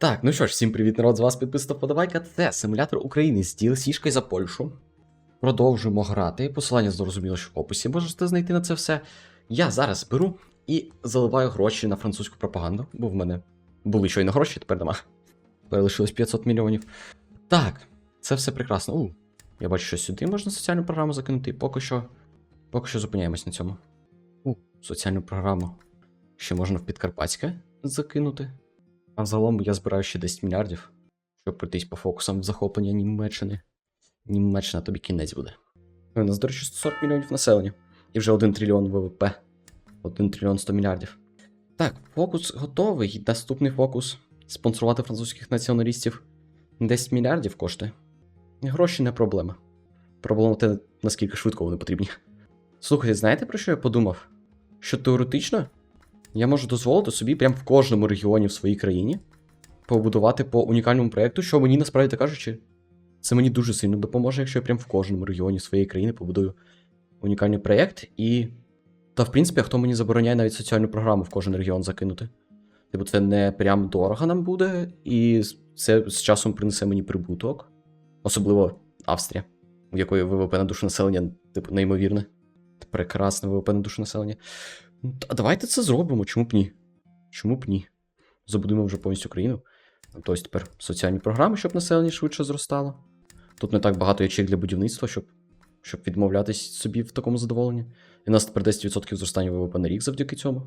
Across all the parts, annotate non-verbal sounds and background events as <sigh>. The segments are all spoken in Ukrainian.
Так, ну що ж, всім привіт, народ, з вас підписано подавайка. Це симулятор України з DLC за Польщу. Продовжуємо грати. Посилання зрозуміло, що в описі можете знайти на це все. Я зараз беру і заливаю гроші на французьку пропаганду, бо в мене були щойно гроші, тепер нема. Перелишилось 500 мільйонів. Так, це все прекрасно. У, я бачу, що сюди можна соціальну програму закинути. Поки що. Поки що зупиняємось на цьому. У, соціальну програму. Ще можна в Підкарпатське закинути. А загалом я збираю ще 10 мільярдів, щоб пройтись по фокусам в захоплення Німеччини. Німеччина тобі кінець буде. У нас, до речі, 140 мільйонів населення. І вже 1 трильйон ВВП. 1 трильйон 100 мільярдів. Так, фокус готовий. Наступний фокус. Спонсорувати французьких націоналістів 10 мільярдів коштує. Гроші не проблема. Проблема те, наскільки швидко вони потрібні. Слухайте, знаєте про що я подумав? Що теоретично я можу дозволити собі прямо в кожному регіоні в своїй країні побудувати по унікальному проєкту, що мені насправді кажучи, це мені дуже сильно допоможе, якщо я прямо в кожному регіоні своєї країни побудую унікальний проєкт. І. Та, в принципі, хто мені забороняє навіть соціальну програму в кожен регіон закинути. Типу, це не прям дорого нам буде, і це з часом принесе мені прибуток. Особливо Австрія, у якої ВВП на душу населення, типу, неймовірне. Прекрасне ВВП на душу населення. Ну, А давайте це зробимо, чому б ні? Чому б ні? Забудуємо вже повністю країну. Тобто тепер соціальні програми, щоб населення швидше зростало. Тут не так багато ячеек для будівництва, щоб, щоб відмовлятись собі в такому задоволенні. І у нас тепер 10% зростання ВВП на рік завдяки цьому.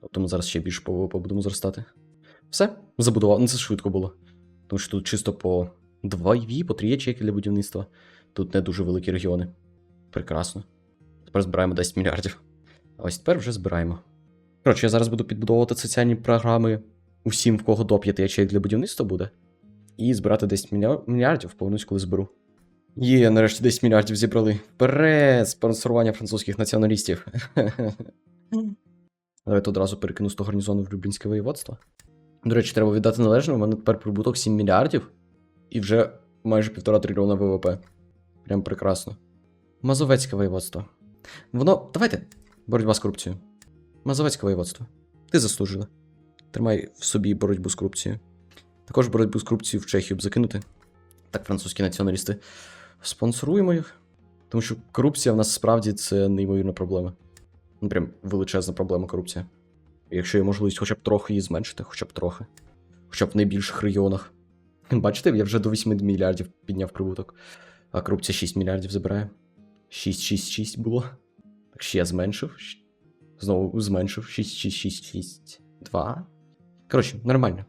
Тобто ми зараз ще більше по ВВП будемо зростати. Все, забудував. Ну це швидко було. Тому що тут чисто по 2 2, по 3 ячейки для будівництва. Тут не дуже великі регіони. Прекрасно. Тепер збираємо 10 мільярдів. А ось тепер вже збираємо. Коротше, я зараз буду підбудовувати соціальні програми усім, в кого до 5 ячеїк для будівництва буде. І збирати 10 мілья- мільярдів, повернусь, коли зберу. Є, нарешті 10 мільярдів зібрали. Вперед! Спонсорування французьких націоналістів. <laughs> Давайте одразу перекину 100 гарнізону в Люблінське воєводство. До речі, треба віддати належне, у мене тепер прибуток 7 мільярдів і вже майже півтора трильйона ВВП. Прям прекрасно. Мазовецьке воєводство. Воно. Давайте. Боротьба з корупцією. Мазовецьке воєводство. Ти заслужила. Тримай в собі боротьбу з корупцією. Також боротьбу з корупцією в Чехію б закинути. Так, французькі націоналісти. Спонсоруємо їх. Тому що корупція в нас справді це неймовірна проблема. Ну, прям величезна проблема корупція. Якщо є можливість хоча б трохи її зменшити, хоча б трохи. Хоча б в найбільших регіонах. Бачите, я вже до 8 мільярдів підняв прибуток, а корупція 6 мільярдів забирає. 6, 6, 6 було. Ще зменшив. Знову зменшив. 6, 6, 6, 6, 2. Коротше, нормально.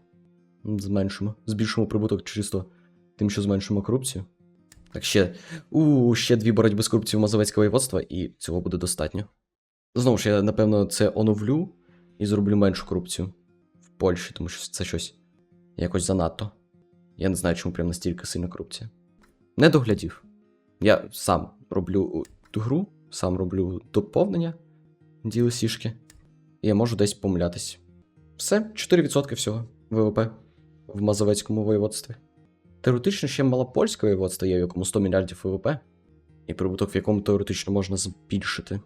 Зменшимо. Збільшимо прибуток чисто тим, що зменшимо корупцію. Так ще. У, ще дві боротьби з корупцією в Мазовецьке воєводство, і цього буде достатньо. Знову ж, я, напевно, це оновлю і зроблю меншу корупцію в Польщі, тому що це щось якось занадто. Я не знаю, чому прям настільки сильна корупція. Не доглядів. Я сам роблю ту гру, сам роблю доповнення DLC-шки, і я можу десь помилятись. Все, 4% всього ВВП в Мазовецькому воєводстві. Теоретично ще малопольське воєводство є, в якому 100 мільярдів ВВП, і прибуток, в якому теоретично можна збільшити.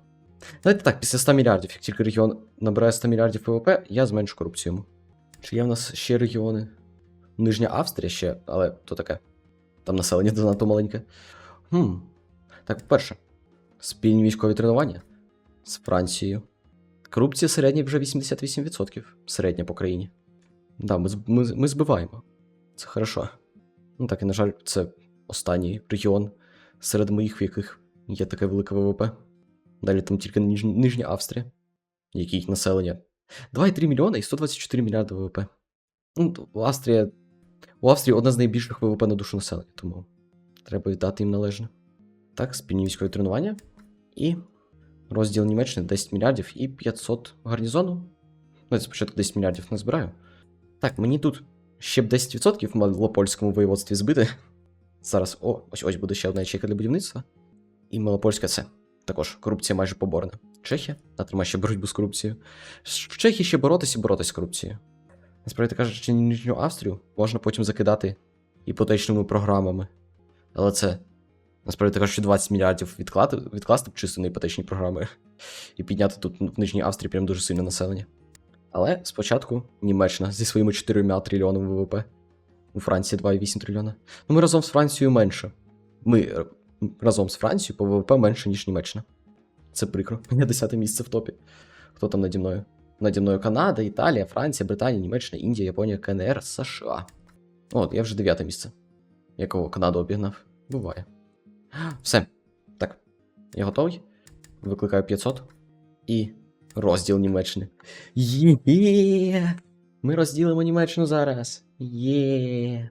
Давайте так, після 100 мільярдів, як тільки регіон набирає 100 мільярдів ВВП, я зменшу корупцію. Чи є в нас ще регіони? Нижня Австрія ще, але то таке. Там населення занадто маленьке. Хм. Так, по-перше, спільні військові тренування з Францією. Корупція середня вже 88%. Середня по країні. Да, ми, ми, ми збиваємо. Це хорошо. Ну так, і на жаль, це останній регіон серед моїх, в яких є таке велике ВВП. Далі там тільки Ніж... Нижня Австрія, яких населення 2,3 мільйони і 124 мільярди ВВП. Ну, Австрія. У Австрії одна з найбільших ВВП на душу населення, тому треба віддати їм належне. Так, спільні тренування. І розділ Німеччини 10 мільярдів і 500 гарнізону. Ну, я спочатку 10 мільярдів не збираю. Так, мені тут ще б 10% в малопольському воєводстві збити. Зараз, о, ось ось буде ще одна ячейка для будівництва. І малопольська це. Також корупція майже поборена. Чехія натримає ще боротьбу з корупцією. В Чехії ще боротися і боротися з корупцією. Насправді кажучи, Нижню Австрію можна потім закидати іпотечними програмами. Але це, насправді кажучи, 20 мільярдів відклати, відкласти чисто на іпотечні програми і підняти тут в Нижній Австрії прям дуже сильне населення. Але спочатку Німеччина зі своїми 4 трильйонами ВВП. У Франції 2,8 трильйона. Ну ми разом з Францією менше. Ми е, разом з Францією по ВВП менше, ніж Німеччина. Це прикро. У мене 10 місце в топі. Хто там наді мною? Наді мною Канада, Італія, Франція, Британія, Німеччина, Індія, Японія, КНР, США. От, я вже 9 місце. Якого Канаду обігнав. Буває. Все. Так. Я готовий. Викликаю 500. І розділ Німеччини. Є. Ми розділимо Німеччину зараз. Є.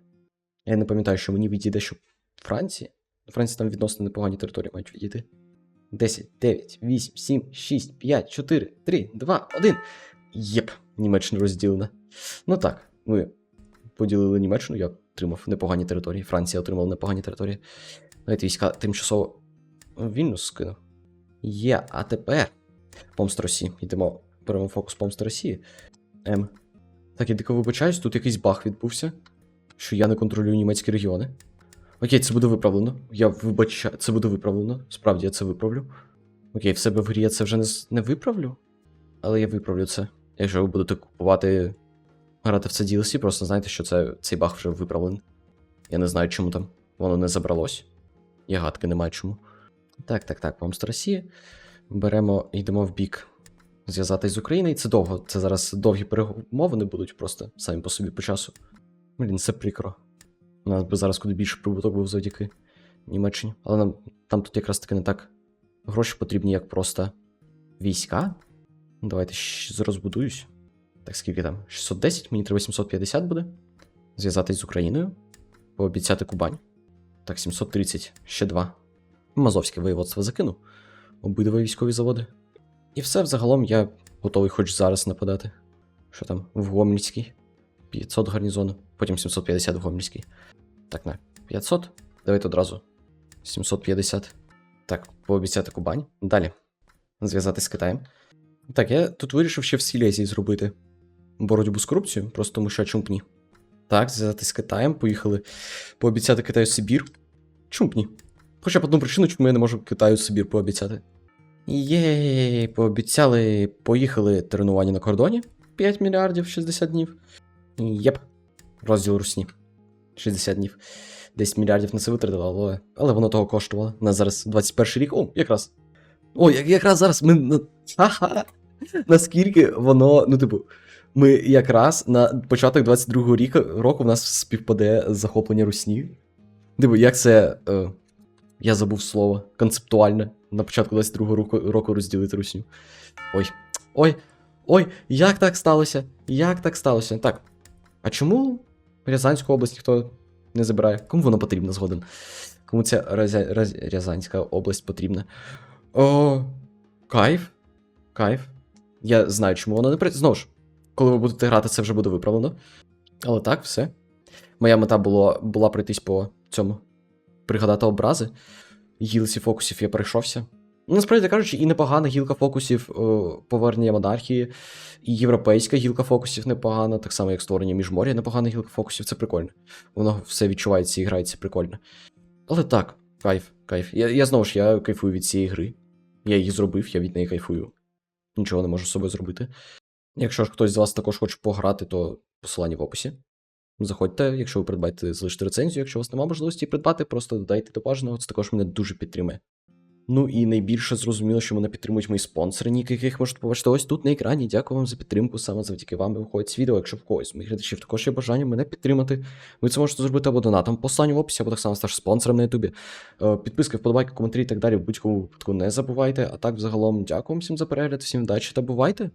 Я не пам'ятаю, що мені відійде, що Франції. Франції там відносно непогані території мають відійти. 10, 9, 8, 7, 6, 5, 4, 3, 2, 1. Єп, Німеччина розділена. Ну так, ми поділили Німеччину, я отримав непогані території. Франція отримала непогані території. Навіть війська тимчасово в Вільнюс скинув. Є, а тепер. Помста Росії. Йдемо, беремо фокус помсти Росії. М. Так, я дико вибачаюсь, тут якийсь баг відбувся, що я не контролюю німецькі регіони. Окей, це буде виправлено. Я вибачаю, це буде виправлено. Справді я це виправлю. Окей, в себе в грі я це вже не, не виправлю. Але я виправлю це. Якщо ви будете купувати. Грати в це DLC, просто знайте, що це, цей баг вже виправлений. Я не знаю, чому там воно не забралось. Я гадки не маю чому. Так, так, так, помста Росії. Беремо, йдемо в бік зв'язатись з Україною. Це довго. Це зараз довгі перемовини будуть просто самі по собі по часу. Блін, це прикро. У нас би зараз куди більше прибуток був завдяки Німеччині. Але нам там тут якраз таки не так гроші потрібні, як просто війська. Ну, Давайте щ- розбудуюсь. Так, скільки там? 610, мені треба 750 буде. Зв'язатись з Україною. Пообіцяти Кубань. Так, 730, ще два. Мазовське воєводство закину. Обидва військові заводи. І все взагалом я готовий хоч зараз нападати. Що там? В Гомельський. 500 гарнізону, потім 750 в Гомельський. Так, на 500. Давайте одразу. 750. Так, пообіцяти Кубань. Далі. Зв'язати з Китаєм. Так, я тут вирішив ще в Сілезії зробити боротьбу з корупцією, просто тому що чому. Так, зв'язати з Китаєм, поїхали пообіцяти Китаю Сибір. Чому б ні? Хоча б одну причину, чому я не можу Китаю Сибір пообіцяти. Єй, пообіцяли, поїхали тренування на кордоні. 5 мільярдів 60 днів. Єп. Розділ русні. 60 днів. 10 мільярдів на це витратили, але, але воно того коштувало. У нас зараз 21 рік. О, якраз. О, як, якраз зараз ми. <laughs> Ха-ха. Наскільки воно, ну, типу, ми якраз на початок 22-го ріку, року в нас співпаде захоплення русні. Типу, як це. Е, я забув слово. Концептуальне. На початку 22-го року, року розділити русню. Ой. Ой. Ой, як так сталося? Як так сталося? Так. А чому Рязанську область ніхто не забирає? Кому вона потрібна згоден? Кому ця Разя... Раз... Рязанська область потрібна? О, кайф. Кайф. Я знаю, чому вона не працює. Знову ж, коли ви будете грати, це вже буде виправлено. Але так, все. Моя мета було, була пройтись по цьому. Пригадати образи. Гілці фокусів я перейшовся. Ну, Насправді кажучи, і непогана гілка фокусів о, повернення монархії, і європейська гілка фокусів непогана, так само як створення міжморя, непогана гілка фокусів, це прикольно. Воно все відчувається і грається прикольно. Але так, кайф, кайф. Я, я знову ж я кайфую від цієї гри. Я її зробив, я від неї кайфую. Нічого не можу з собою зробити. Якщо ж хтось з вас також хоче пограти, то посилання в описі. Заходьте, якщо ви придбаєте, залиште рецензію, якщо у вас немає можливості придбати, просто додайте до бажаного, це також мене дуже підтримує. Ну і найбільше зрозуміло, що мене підтримують мої спонсори, ніки яких можете побачити ось тут на екрані. Дякую вам за підтримку. Саме завдяки вам виходить з відео. Якщо в когось з моїх глядачів також є бажання мене підтримати, ви це можете зробити або донатом по останню в описі, або так само стати спонсором на Ютубі. Е, Підписки, вподобайки, коментарі і так далі. В будь-якому випадку не забувайте. А так, взагалом, дякую всім за перегляд, всім вдачі та бувайте!